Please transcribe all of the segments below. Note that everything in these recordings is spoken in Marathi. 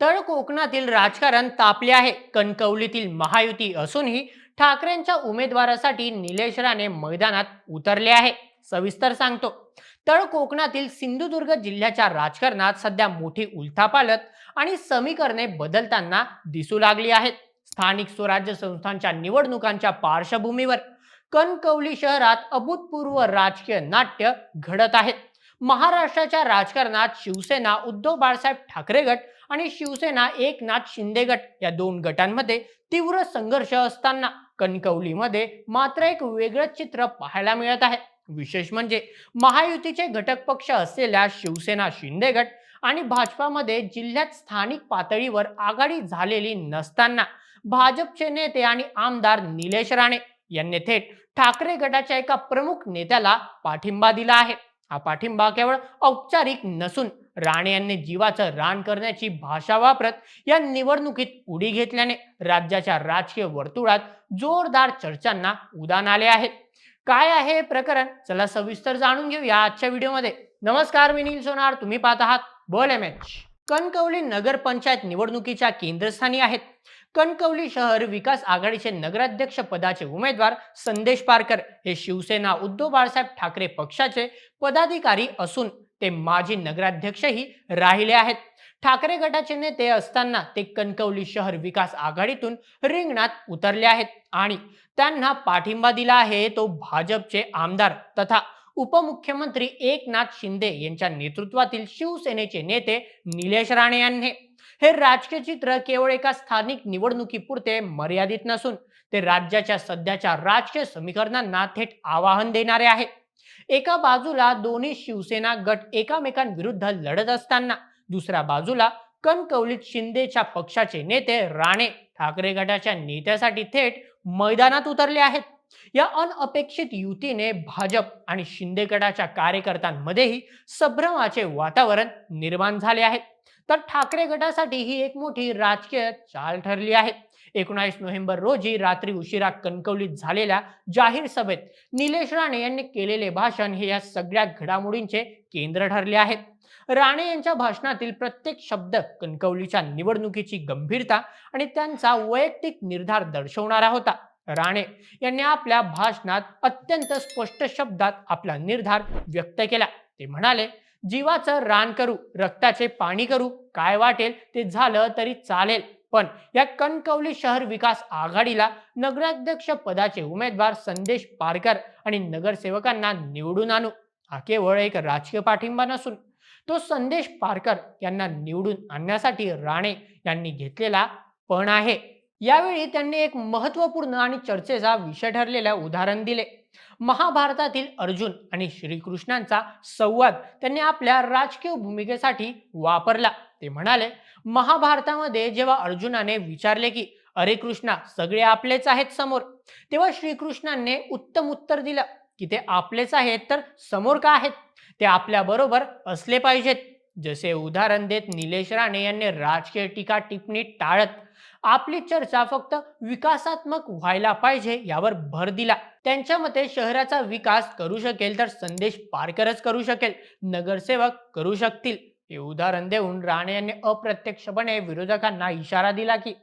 तर कोकणातील राजकारण तापले आहे. कणकवलीतील महायुती असूनही ठाकरेंच्या उमेदवारासाठी निलेश राणे मैदानात उतरले आहे. सविस्तर सांगतो. तर कोकणातील सिंधुदुर्ग जिल्ह्याच्या राजकारणात सध्या मोठी उलथापालत आणि समीकरणे बदलताना दिसू लागली आहेत. स्थानिक स्वराज्य संस्थांच्या निवडणुकांच्या पार्श्वभूमीवर कणकवली शहरात अभूतपूर्व राजकीय नाट्य घडत आहेत महाराष्ट्राच्या राजकारणात शिवसेना उद्धव बाळासाहेब ठाकरे गट आणि शिवसेना एकनाथ शिंदे गट या दोन गटांमध्ये तीव्र संघर्ष असताना कणकवलीमध्ये मात्र एक वेगळंच चित्र पाहायला मिळत आहे. विशेष म्हणजे महायुतीचे घटक पक्ष असलेल्या शिवसेना शिंदे गट आणि भाजपामध्ये जिल्ह्यात स्थानिक पातळीवर आघाडी झालेली नसताना भाजपचे नेते आणि आमदार निलेश राणे यांनी थेट ठाकरे गटाच्या एका प्रमुख नेत्याला पाठिंबा दिला आहे. हा पाठिंबा केवळ औपचारिक नसून राणे यांनी जीवाचं रान करण्याची भाषा वापरत या निवडणुकीत उडी घेतल्याने राज्याच्या राजकीय वर्तुळात जोरदार चर्चांना उदान आले आहे. काय आहे हे प्रकरण? चला सविस्तर जाणून घेऊया आजच्या व्हिडिओमध्ये. नमस्कार मी नील सोनार. तुम्ही पाहत आहात बोल एम एच. कणकवली नगरपंचायत निवडणुकीच्या केंद्रस्थानी आहेत. कणकवली शहर विकास आघाडीचे नगराध्यक्ष पदाचे उमेदवार संदेश पारकर हे शिवसेना उद्धव बाळासाहेब ठाकरे पक्षाचे पदाधिकारी असून ते माजी नगराध्यक्षही राहिले आहेत. ठाकरे गटाचे नेते असताना ते कणकवली शहर विकास आघाडीतून रिंगणात उतरले आहेत आणि त्यांना पाठिंबा दिला आहे तो भाजपचे आमदार तथा उपमुख्यमंत्री एकनाथ शिंदे यांच्या नेतृत्वातील शिवसेनेचे नेते निलेश राणे यांनी. हे राजकीय चित्र केवळ एका स्थानिक निवडणुकीपुरते मर्यादित नसून ते राज्याच्या सध्याच्या राजकीय समीकरणांना थेट आवाहन देणारे आहे. एका बाजूला दोन्ही शिवसेना गट एकामेकांविरुद्ध लढत असताना दुसऱ्या बाजूला कणकवलीत शिंदेच्या पक्षाचे नेते राणे ठाकरे गटाच्या नेत्यासाठी थेट मैदानात उतरले आहेत. या अनअपेक्षित युतीने भाजप आणि शिंदे गटाच्या कार्यकर्त्यांमध्येही संभ्रमाचे वातावरण निर्माण झाले आहे. तर ठाकरे गटासाठी ही एक मोठी राजकीय चाल ठरली आहे. एकोणास नोव्हेंबर रोजी रात्री उशिरा कणकवलीत झालेल्या जाहीर सभेत निलेश राणे यांनी केलेले भाषण हे या सगळ्या घडामोडींचे केंद्र ठरले आहेत राणे यांच्या भाषणातील प्रत्येक शब्द कणकवलीच्या निवडणुकीची गंभीरता आणि त्यांचा वैयक्तिक निर्धार दर्शवणारा होता. राणे यांनी आपल्या भाषणात अत्यंत स्पष्ट शब्दात आपला निर्धार व्यक्त केला. ते म्हणाले जीवाचं रान करू रक्ताचे पाणी करू काय वाटेल ते झालं तरी चालेल. पण या कणकवली शहर विकास आघाडीला नगराध्यक्ष पदाचे उमेदवार संदेश पारकर आणि नगरसेवकांना निवडून आणू हा केवळ एक राजकीय पाठिंबा नसून तो संदेश पारकर यांना निवडून आणण्यासाठी राणे यांनी घेतलेला पण आहे. यावेळी त्यांनी एक महत्त्वपूर्ण आणि चर्चेचा विषय ठरलेला उदाहरण दिले. महाभारतातील अर्जुन आणि श्रीकृष्णांचा संवाद त्यांनी आपल्या राजकीय भूमिकेसाठी वापरला. ते म्हणाले महाभारतामध्ये जेव्हा अर्जुनाने विचारले की अरे कृष्णा सगळे आपलेच आहेत समोर तेव्हा श्रीकृष्णाने उत्तम उत्तर दिलं की ते आपलेच आहेत तर समोर का आहेत? ते आपल्या बरोबर असले पाहिजेत. जसे उदाहरण देत निलेश राणे यांनी राजकीय टीका टिप्पणी टाळत आपली चर्चा फक्त विकासात्मक व्हायला पाहिजे यावर भर दिला. त्यांच्या मते शहराचा विकास करू शकेल तर संदेश पारकरच करू शकेल नगरसेवक करू शकतील. हे उदाहरण देऊन राणे यांनी अप्रत्यक्षपणे विरोधकांना इशारा दिला की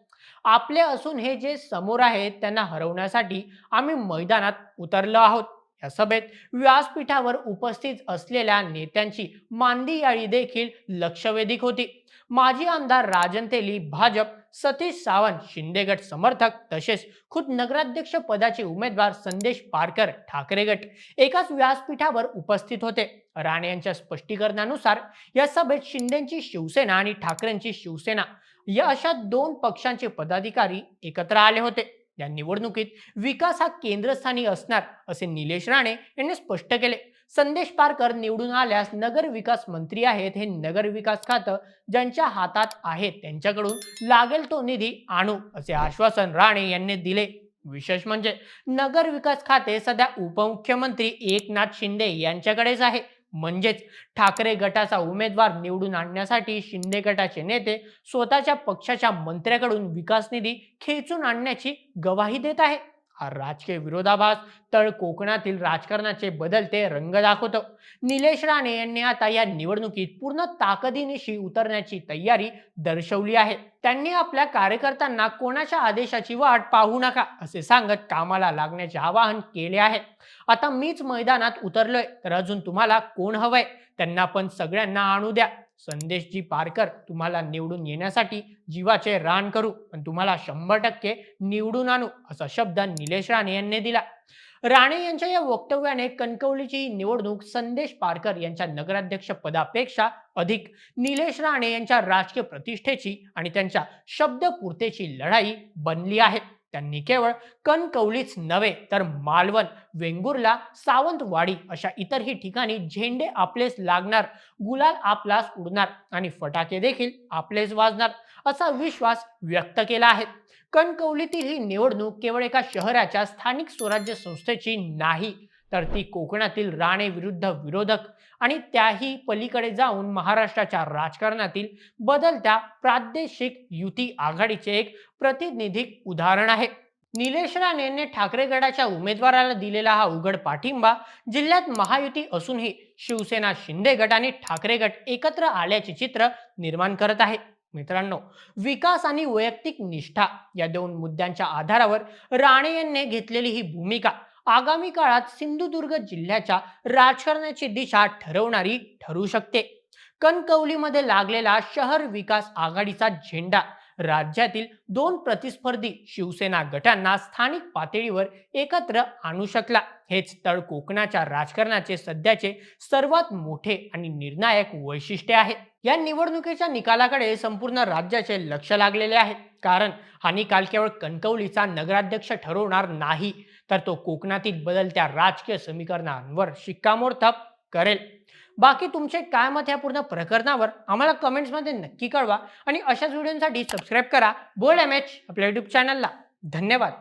आपले असून हे जे समोर आहेत त्यांना हरवण्यासाठी आम्ही मैदानात उतरलो आहोत. या सभेत व्यासपीठावर उपस्थित असलेल्या नेत्यांची मांदी याळी देखील लक्षवेधिक होती. माजी आमदार राजन तेली भाजप सतीश सावंत शिंदेगट समर्थक तसेच खुद नगराध्यक्ष पदाचे उमेदवार संदेश पारकर ठाकरे गट. एकाच व्यासपीठावर उपस्थित होते. राणे यांच्या स्पष्टीकरणानुसार या सभेत शिंदेची शिवसेना आणि ठाकरेंची शिवसेना या अशा दोन पक्षांचे पदाधिकारी एकत्र आले होते. या निवडणुकीत विकास हा केंद्रस्थानी असणार असे निलेश राणे यांनी स्पष्ट केले. संदेश पारकर निवडून आल्यास नगर विकास मंत्री आहेत हे नगर विकास खातं ज्यांच्या हातात आहे त्यांच्याकडून लागेल तो निधी आणू असे आश्वासन राणे यांनी दिले. विशेष म्हणजे नगर विकास खाते सध्या उपमुख्यमंत्री एकनाथ शिंदे यांच्याकडेच आहे. म्हणजेच ठाकरे गटाचा उमेदवार निवडून आणण्यासाठी शिंदे गटाचे नेते स्वतःच्या पक्षाच्या मंत्र्याकडून विकास निधी खेचून आणण्याची गवाही देत आहे. हा राजकीय विरोधाभास तळ कोकणातील राजकारणाचे बदलते रंग दाखवतो. निलेश राणे यांनी आता या निवडणुकीत पूर्ण ताकदीनिशी उतरण्याची तयारी दर्शवली आहे. त्यांनी आपल्या कार्यकर्त्यांना कोणाच्या आदेशाची वाट पाहू नका असे सांगत कामाला लागण्याचे आवाहन केले आहे. आता मीच मैदानात उतरलोय तर अजून तुम्हाला कोण हवंय? त्यांना पण सगळ्यांना आणू द्या. संदेशजी पारकर तुम्हाला निवडून येण्यासाठी जीवाचे रान करू पण तुम्हाला शंभर टक्के निवडून आणू असा शब्द निलेश राणे यांनी दिला. राणे यांच्या या वक्तव्याने कणकवलीची निवडणूक संदेश पारकर यांच्या नगराध्यक्ष पदापेक्षा अधिक. निलेश राणे यांच्या राजकीय प्रतिष्ठेची आणि त्यांच्या शब्दपूर्तेची लढाई बनली आहे. त्यांनी केवळ कणकवलीच नव्हे तर मालवण वेंगुर्ला सावंतवाडी अशा इतरही ठिकाणी झेंडे आपलेच लागणार गुलाल आपलाच उडणार आणि फटाके देखील आपलेच वाजणार असा विश्वास व्यक्त केला आहे. कणकवलीतील ही निवडणूक केवळ एका शहराच्या स्थानिक स्वराज्य संस्थेची नाही तर ती कोकणातील राणे विरुद्ध विरोधक आणि त्याही पलीकडे जाऊन महाराष्ट्राच्या राजकारणातील बदलत्या प्रादेशिक युती आघाडीचे एक प्रतिनिधिक उदाहरण आहे. निलेश राणे ठाकरे गडाच्या उमेदवाराला दिलेला हा उघड पाठिंबा जिल्ह्यात महायुती असूनही शिवसेना शिंदे गट आणि ठाकरे गट एकत्र आल्याचे चित्र निर्माण करत आहे. मित्रांनो विकास आणि वैयक्तिक निष्ठा या दोन मुद्द्यांच्या आधारावर राणे यांनी घेतलेली ही भूमिका आगामी काळात सिंधुदुर्ग जिल्ह्याच्या राजकारणाची दिशा ठरवणारी ठरू शकते. कणकवलीमध्ये लागलेला शहर विकास आघाडीचा झेंडा. राज्यातील दोन प्रतिस्पर्धी शिवसेना गटांना स्थानिक पातळीवर एकत्र आणू शकला. हेच तळ कोकणाच्या राजकारणाचे सध्याचे सर्वात मोठे आणि निर्णायक वैशिष्ट्य आहे. या निवडणुकीच्या निकालाकडे संपूर्ण राज्याचे लक्ष लागलेले आहे. कारण हा निकाल केवळ कणकवलीचा नगराध्यक्ष ठरवणार नाही तर तो कोकणातील बदलत्या राजकीय समीकरणांवर शिक्कामोर्तब करेल. बाकी तुमचे काय मत या पूर्ण प्रकरणावर आम्हाला कमेंट्समध्ये नक्की कळवा आणि अशाच व्हिडिओसाठी सबस्क्राईब करा. बोल एम एच आपल्या युट्यूब चॅनलला धन्यवाद.